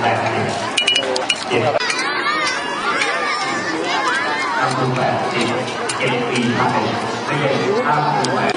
แต่เจ็ดทำดูแปดเจ็เจ็ดปีครับผมไม่ใช่ห้าดูแปด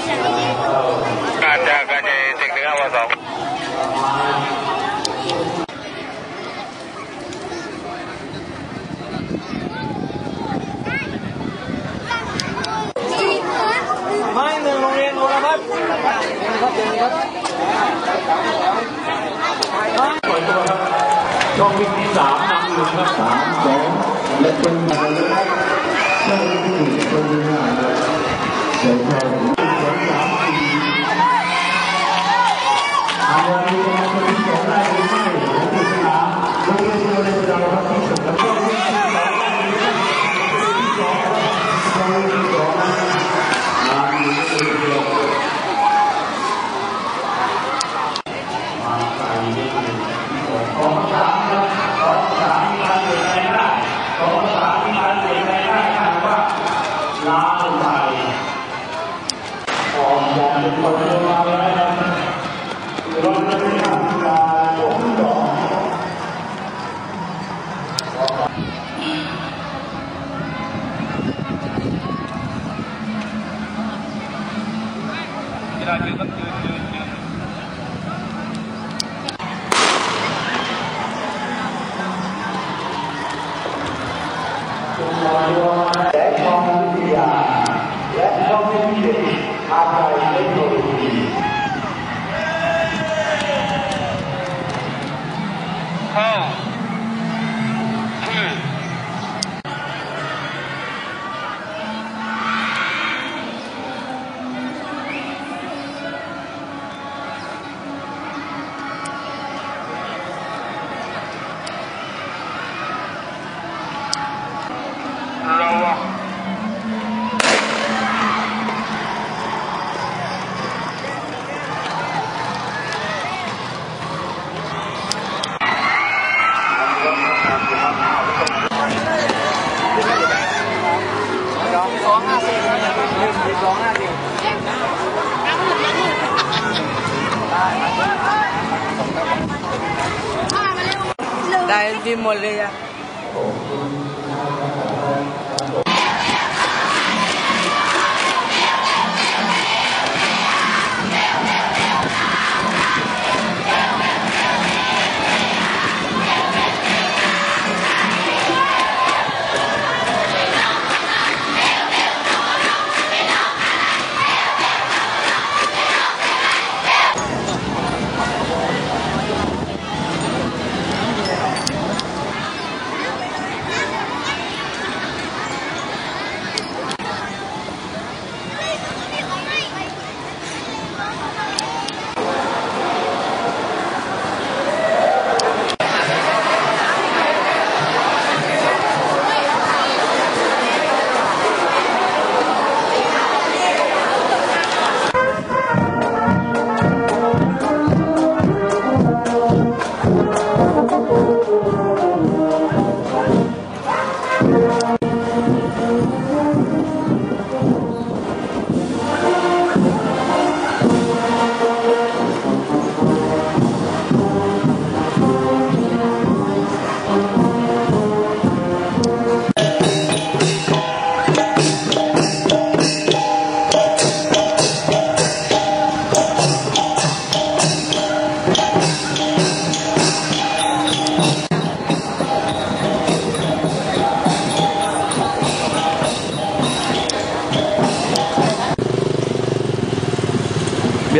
tám chén lên chân vào lên sau khi thì sẽ không như nào rồi để thờ cũng không có tám Hãy subscribe cho kênh Ghiền Mì Gõ Để không bỏ lỡ những video hấp dẫn मेरा जीवन जो दाइल भी मोलेगा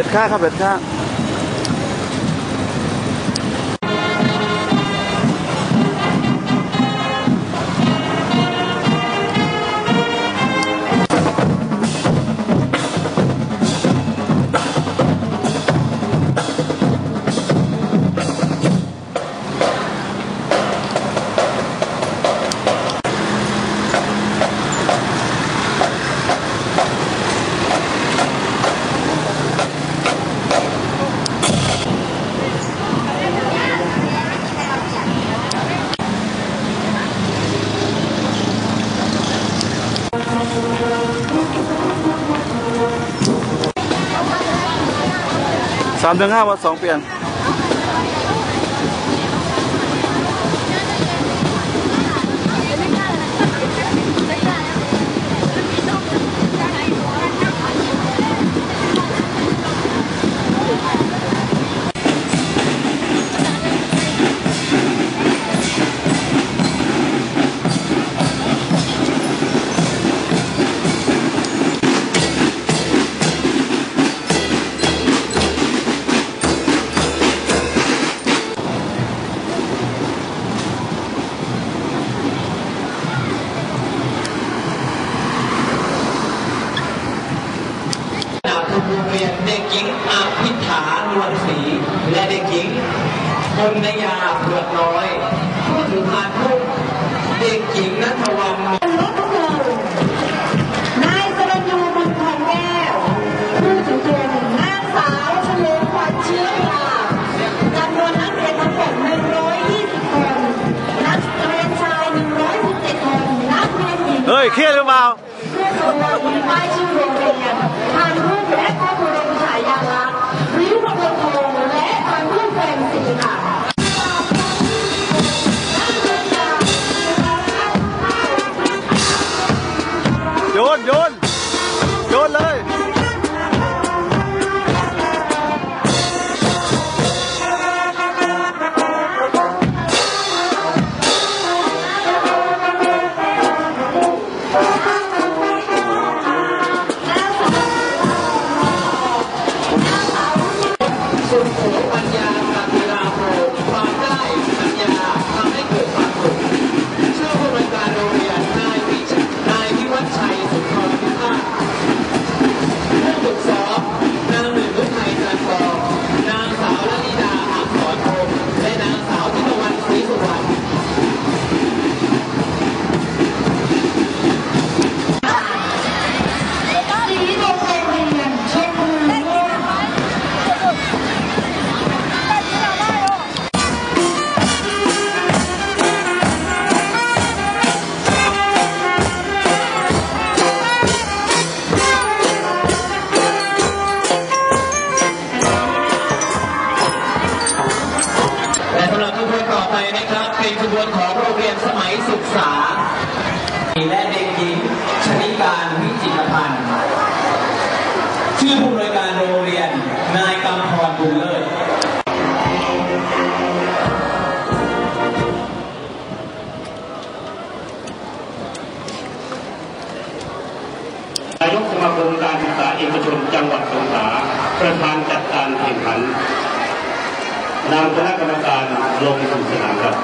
เบ็ดข้าครับเบ็ดข้าามถึงห้าวันสองเปลี่ยน คนในยาเผือกน้อยผู้ถือพานพุ่งเด็กหญิงนัทวันและพเรนายสรญยูบุญทองแก้วผู้ถือเป็นนาสาวฉลิมขวัญเชื้อค่ะจำนวนนักเรียนทั้งหมด120 คน นักเรียนชาย 117 คน นักเรียนหญิงเฮ้ยเครียดหรือเปล่าเพื่อสำรวจป้ายชื่อโรงเรียนผ่านรูปและข้ นจังหวัดสงขลาประธานจัดการแข่งขันนำคณะกรรมการลงสู่สนามครับ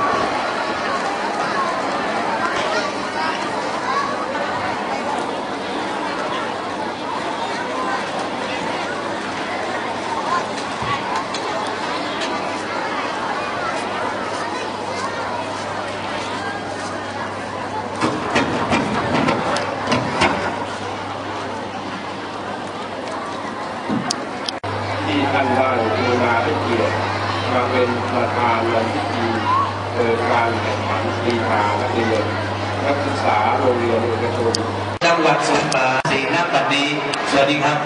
นักศึกษาโรงเรียนเอกชนจังหวัดสงขลาสีน้กบัดนี้ สวัสดีครับ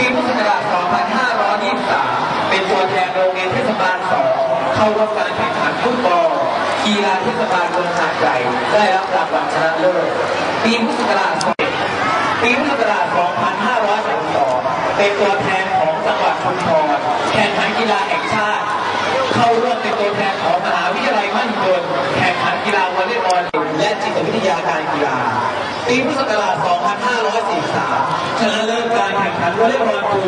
ปีพุทธศักราช 2523 เป็นตัวแทนโรงเรียนเทศบาล 2 เข้าร่วมการแข่งขันฟุตบอลกีฬาเทศบาลเมืองหาดใหญ่ได้รับรางวัลชนะเลิศ ปีพุทธศักราช ปีพุทธศักราช 2532 เป็นตัวแทนของจังหวัดชุมพรแข่งขันกีฬาแห่งชาติ เข้าร่วมเป็นตัวแทนของมหาวิทยาลัยมั่นคงแข่งขันกีฬาวอลเลย์บอลและจิตวิทยาการกีฬา ปีพุทธศักราช 2543 ชนะเลิศการแข่งขันวอลเลย์บอลครู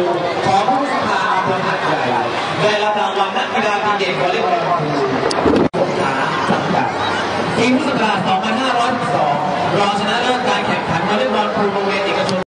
ของผู้สภาอำเภอหาดใหญ่ ได้รับรางวัลนักกีฬาดีเด่นวอลเลย์บอลครูสงขลาสังกัดปีพุทธศักราช 2562 รองชนะเลิศการแข่งขันวอลเลย์บอลครูโรงเรียนเอกชน